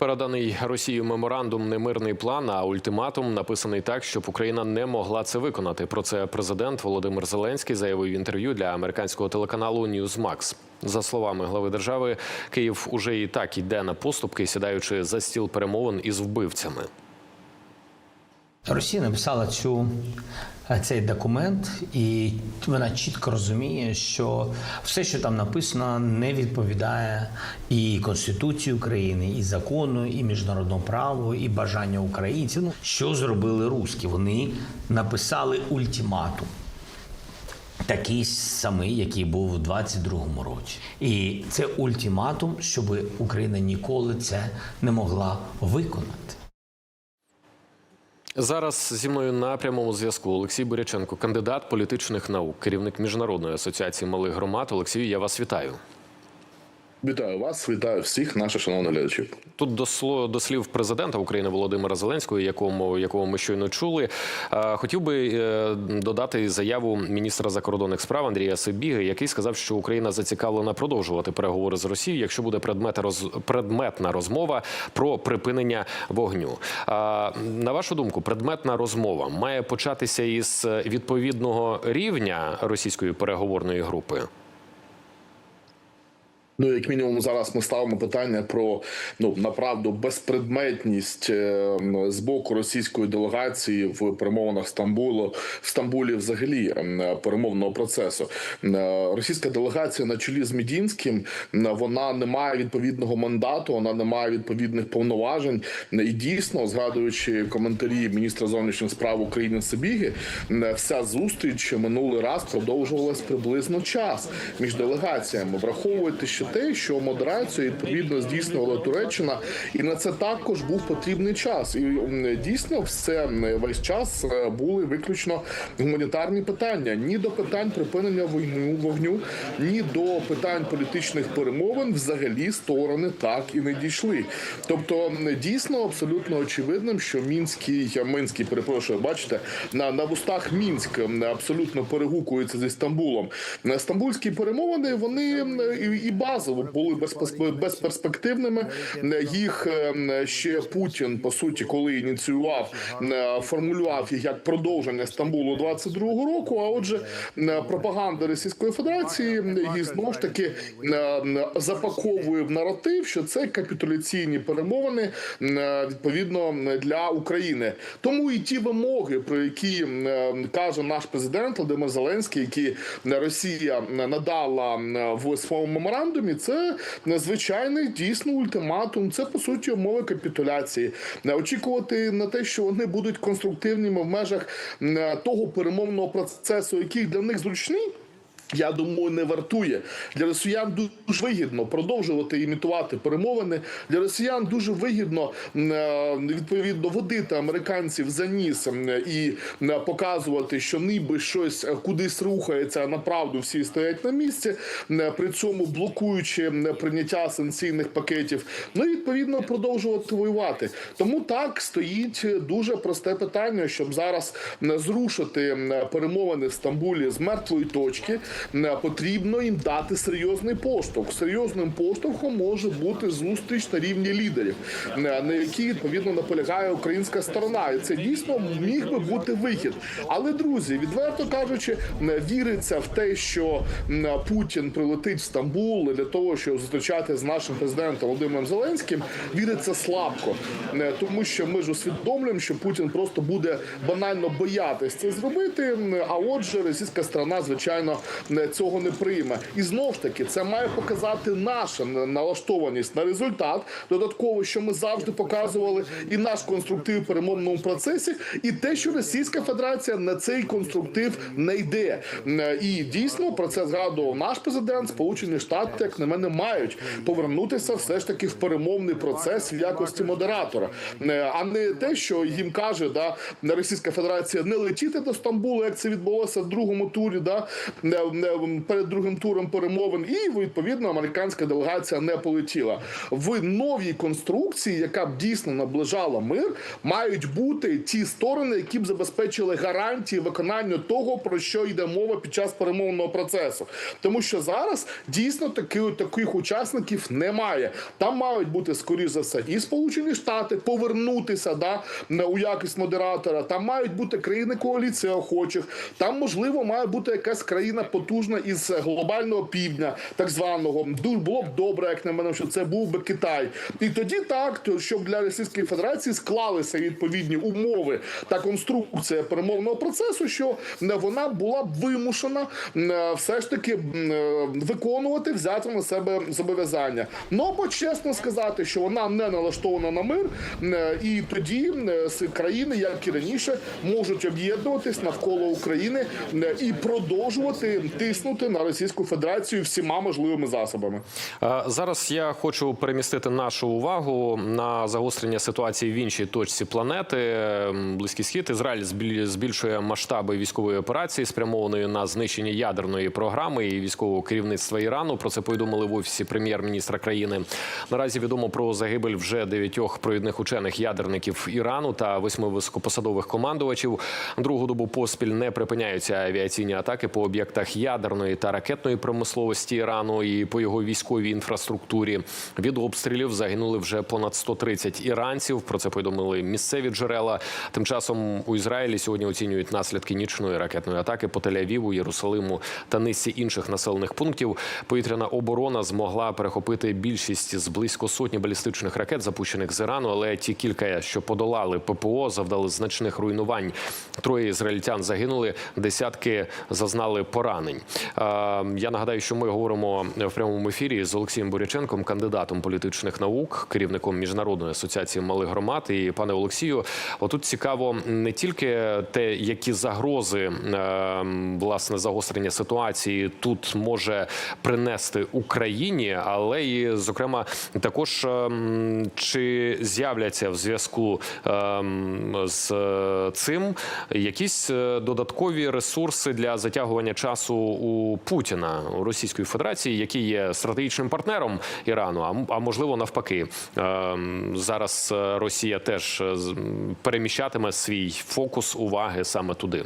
Переданий Росією меморандум не мирний план, а ультиматум написаний так, щоб Україна не могла це виконати. Про це президент Володимир Зеленський заявив в інтерв'ю для американського телеканалу Newsmax. За словами глави держави, Київ уже і так йде на поступки, сідаючи за стіл перемовин із вбивцями. Росія написала цю цей документ, і вона чітко розуміє, що все, що там написано, не відповідає і Конституції України, і закону, і міжнародному праву, і бажанню українців. Ну, що зробили руски? Вони написали ультиматум. Такий самий, який був у 22-му році, і це ультиматум, щоб Україна ніколи це не могла виконати. Зараз зі мною на прямому зв'язку Олексій Буряченко, кандидат політичних наук, керівник міжнародної асоціації малих громад. Олексію, я вас вітаю. Вітаю вас, вітаю всіх наших шановних глядачів. Тут до сло до слів президента України Володимира Зеленського, якому якого ми щойно чули. е, Хотів би е, додати заяву міністра закордонних справ Андрія Сибіги, який сказав, що Україна зацікавлена продовжувати переговори з Росією, якщо буде роз, предметна розмова про припинення вогню. На вашу думку, предметна розмова має початися із відповідного рівня російської переговорної групи. Ну, як мінімум, зараз ми ставимо питання про ну направду безпредметність е, з боку російської делегації в перемовинах Стамбулу в Стамбулі, взагалі перемовного процесу. Е, Російська делегація на чолі з Мідінським вона не має відповідного мандату, вона не має відповідних повноважень. І дійсно, згадуючи коментарі міністра зовнішніх справ України Сибіги, вся зустріч минулий раз продовжувалась приблизно час між делегаціями. Враховуйте, що те, що модерацію відповідно здійснювала Туреччина, і на це також був потрібний час. І дійсно, все весь час е, були виключно гуманітарні питання. Ні до питань припинення війну вогню, ні до питань політичних перемовин взагалі сторони так і не дійшли. Тобто, дійсно абсолютно очевидним, що мінський я мінський, перепрошую, бачите, на, на вустах Мінськ абсолютно перегукується зі Стамбулом. Стамбульські перемовини вони і, і базово були безперспективними. Їх е, ще Путін, по суті, коли ініціював, е, формулював їх як продовження Стамбулу 22-го року. А отже, пропаганда Російської Федерації її знову ж таки запаковує в наратив, що це капітуляційні перемовини відповідно для України. Тому і ті вимоги, про які каже наш президент Володимир Зеленський, які Росія надала в своєму меморандумі, це звичайний дійсно ультиматум. Це по суті умови капітуляції. Не Очікувати на те, що вони будуть конструктивними в межах е, того перемовного процесу, який для них зручний. Я думаю, не вартує для росіян дуже вигідно продовжувати імітувати перемовини. Для росіян дуже вигідно е, відповідно водити американців за ніс і показувати, що ніби щось е, кудись рухається, направду всі стоять на місці, м, при цьому блокуючи прийняття санкційних пакетів. Ну і відповідно продовжувати воювати. Тому так стоїть дуже просте питання, щоб зараз зрушити перемовини в Стамбулі з мертвої точки. Потрібно їм дати серйозний поштовх. Серйозним поштовхом може бути зустріч на рівні лідерів, на якій відповідно наполягає українська сторона, і це дійсно міг би бути вихід. Але друзі, відверто кажучи, м, віриться в те, що Путін прилетить в Стамбул для того, щоб зустрічати з нашим президентом Володимиром Зеленським. Віриться слабко, М, тому що ми ж усвідомлюємо, що Путін просто буде банально боятись це зробити. А отже, російська сторона, звичайно, цього не прийме. І знову ж таки, це має показати наша налаштованість на результат. Додатково, що ми завжди показували, і наш конструктив в перемовному процесі, і те, що Російська Федерація на цей конструктив не йде. І дійсно про це згадував наш президент. Сполучені Штати, як на мене, мають повернутися все ж таки в перемовний процес в якості модератора, Е, а не те, що їм каже, да Російська Федерація не летіти до Стамбулу, як це відбулося в другому турі, да е, перед другим туром перемовин, і відповідно американська делегація не полетіла. В новій конструкції, яка б дійсно наближала мир, мають бути ті сторони, які б забезпечили гарантії виконання того, про що йде мова під час перемовного процесу. Тому що зараз дійсно таки, таких учасників немає. Там мають бути скоріш за все і Сполучені Штати повернутися да у якість модератора. Там мають бути країни коаліції охочих. Там можливо має бути якась країна потужна із глобального півдня, так званого. Було б добре, як на мене, що це був би Китай. І тоді так, щоб для Російської Федерації склалися відповідні умови та конструкція перемовного процесу, що вона була б вимушена е, все ж таки е, виконувати, взяти на себе зобов'язання. Ну бо чесно сказати, що вона не налаштована на мир, е, і тоді країни, як і раніше, можуть об'єднуватись навколо України і продовжувати тиснути на Російську Федерацію всіма можливими засобами. Е, Зараз я хочу перемістити нашу увагу на загострення ситуації в іншій точці планети. Близький схід Ізраїль збіль- збільшує масштаби військової операції, спрямованої на знищення ядерної програми і військового керівництва Ірану. Про це повідомили в офісі прем'єр-міністра країни. Наразі відомо про загибель вже дев'ятьох провідних учених ядерників Ірану та восьми високопосадових командувачів. Другу добу поспіль не припиняються авіаційні атаки по об'єктах ядерної та ракетної промисловості Ірану і по його військовій інфраструктурі. Від обстрілів загинули вже понад 130 іранців. Про це повідомили місцеві джерела. Тим часом у Ізраїлі сьогодні оцінюють наслідки нічної ракетної атаки по Тель-Авіву, Єрусалиму та низці інших населених пунктів. Повітряна оборона змогла перехопити більшість з близько сотні балістичних ракет, запущених з Ірану, але ті кілька, що подолали ППО, завдали значних руйнувань. Троє ізраїльтян загинули, десятки зазнали поранень. Я нагадаю, що ми говоримо в прямому ефірі з Олексієм Буряченком, кандидатом політичних наук, керівником міжнародної асоціації малих громад. І пане Олексію, отут цікаво не тільки те, які загрози е, власне загострення ситуації тут може принести Україні, але і зокрема також ем, чи з'являться в зв'язку ем, з е, цим якісь е, додаткові ресурси для затягування часу у Путіна у Російської Федерації, який є стратегічним партнером Ірану, а можливо навпаки, Ем, зараз е, Росія теж е, переміщатиме свій фокус уваги саме туди.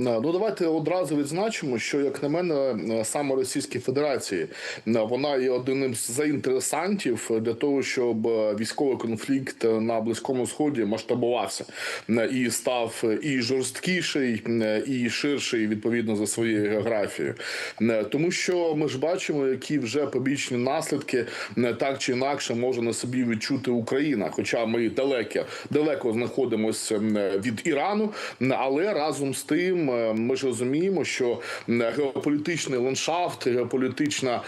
Ну давайте одразу відзначимо, що як на мене, саме Російській Федерації е, вона є одним з заінтересантів для того, щоб військовий конфлікт на близькому сході масштабувався е, і став і жорсткіший, е, і ширший відповідно за своєю географією, Е, тому що ми ж бачимо, які вже побічні наслідки е, так чи інакше може на собі відчути Україна, хоча ми далеко далеко знаходимося е, від Ірану, е, але разом з тим е, ми ж розуміємо, що геополітичний ландшафт, геополітичне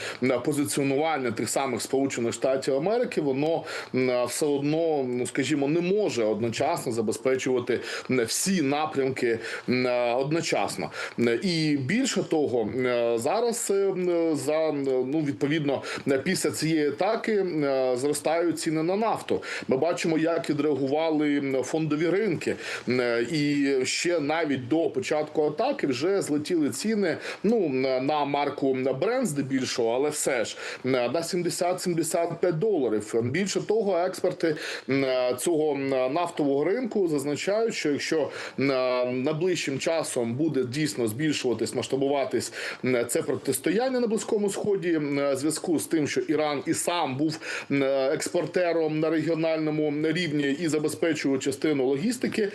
позиціонування тих самих Сполучених Штатів Америки, воно все одно, ну скажімо, не може одночасно забезпечувати всі напрямки е, одночасно. І більше того, е, зараз за ну відповідно після цієї атаки зростають ціни на нафту. Ми бачимо, як відреагували фондові ринки, і ще навіть до початку атаки вже злетіли ціни. Ну на марку Brent здебільшого, але все ж на 70-75 доларів. Більше того, експерти цього нафтового ринку зазначають, що якщо найближчим часом буде дійсно збільшуватись, масштабуватись це протистояння на близькому сході, зв'язку з тим, що Іран і сам був експортером на регіональному рівні і забезпечував частину логістики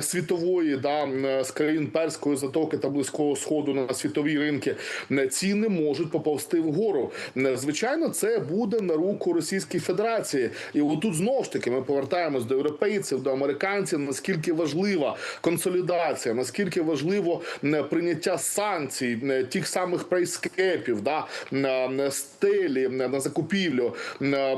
світової, да з країн перської затоки та близького сходу на світові ринки, е, ціни можуть поповзти вгору. Е, Звичайно, це буде на руку Російській Федерації, і отут знову ж таки ми повертаємось до європейців, до американців. Наскільки важлива консолідація, наскільки важливо е, прийняття санкцій, тих самих прайскепів, да стелі на закупівлю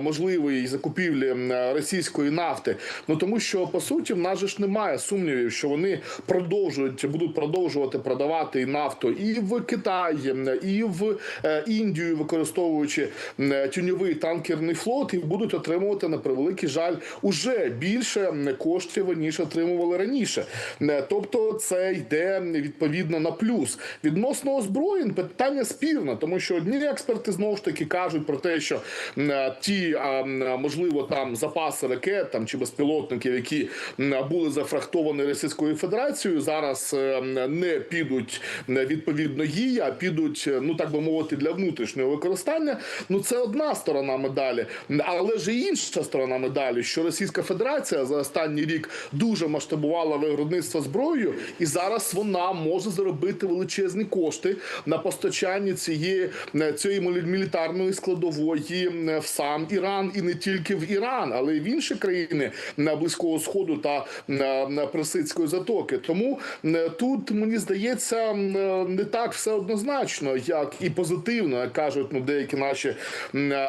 можливої закупівлі російської нафти. Ну тому що по суті в нас же ж немає сумнівів, що вони продовжують будуть продовжувати продавати і нафту і в Китай, і в е, Індію, використовуючи е, тюньовий танкерний флот, і будуть отримувати на превеликий жаль уже більше коштів ніж отримували раніше. Е, Тобто, це йде відповідно на плюс відносно озброєнь. Питання спірне, тому що одні експерти знову ж таки кажуть про те, що ті можливо там запаси ракет там чи безпілотників, які були зафрахтовані Російською Федерацією, зараз е, м, не підуть відповідно їй, а підуть, е, ну так би мовити, для внутрішнього використання. Ну це одна сторона медалі, але ж і інша сторона медалі, що Російська Федерація за останній рік дуже масштабувала виробництво зброєю, і зараз вона може заробити величезні кошти на постачанні цієї цієї мілі- мілітарної складової в сам Іран і не тільки в Іран, але й в інші країни на близького сходу та на, Персидської затоки. Тому м, тут мені здається не так все однозначно, як і позитивно, як кажуть ну деякі наші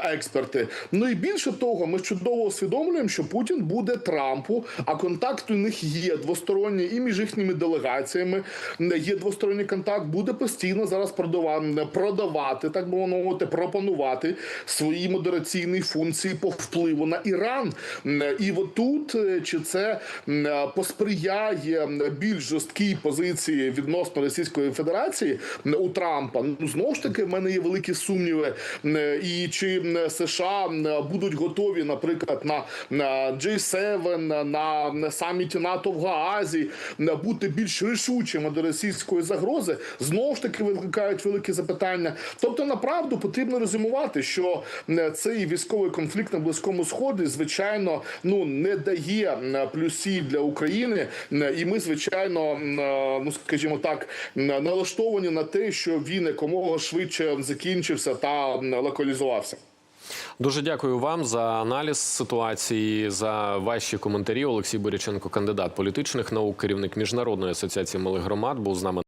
експерти. Ну і більше того, ми чудово усвідомлюємо, що Путін буде Трампу, а контакт у них є двосторонній і між їхніми делегаціями. Є двосторонній контакт, буде постійно зараз продава- продавати, так би мовити, пропонувати свої модераційні функції по впливу на Іран. І от тут е, чи це посприяє більш жорсткій позиції відносно Російської Федерації у Трампа. Ну знову ж таки, в мене є великі сумніви. І чи м, США будуть готові, наприклад, на, на G7, на, саміті НАТО в Гаазі бути більш рішучими до російської загрози, знову ж таки викликають великі запитання. Тобто, направду потрібно резюмувати, що цей військовий конфлікт на близькому сході, звичайно, ну не дає плюсів для України, і ми, звичайно, ну скажімо так, налаштовані на те, що він якомога швидше закінчився та локалізувався. Дуже дякую вам за аналіз ситуації, за ваші коментарі. Олексій Боряченко, кандидат політичних наук, керівник міжнародної асоціації малих громад, був з нами.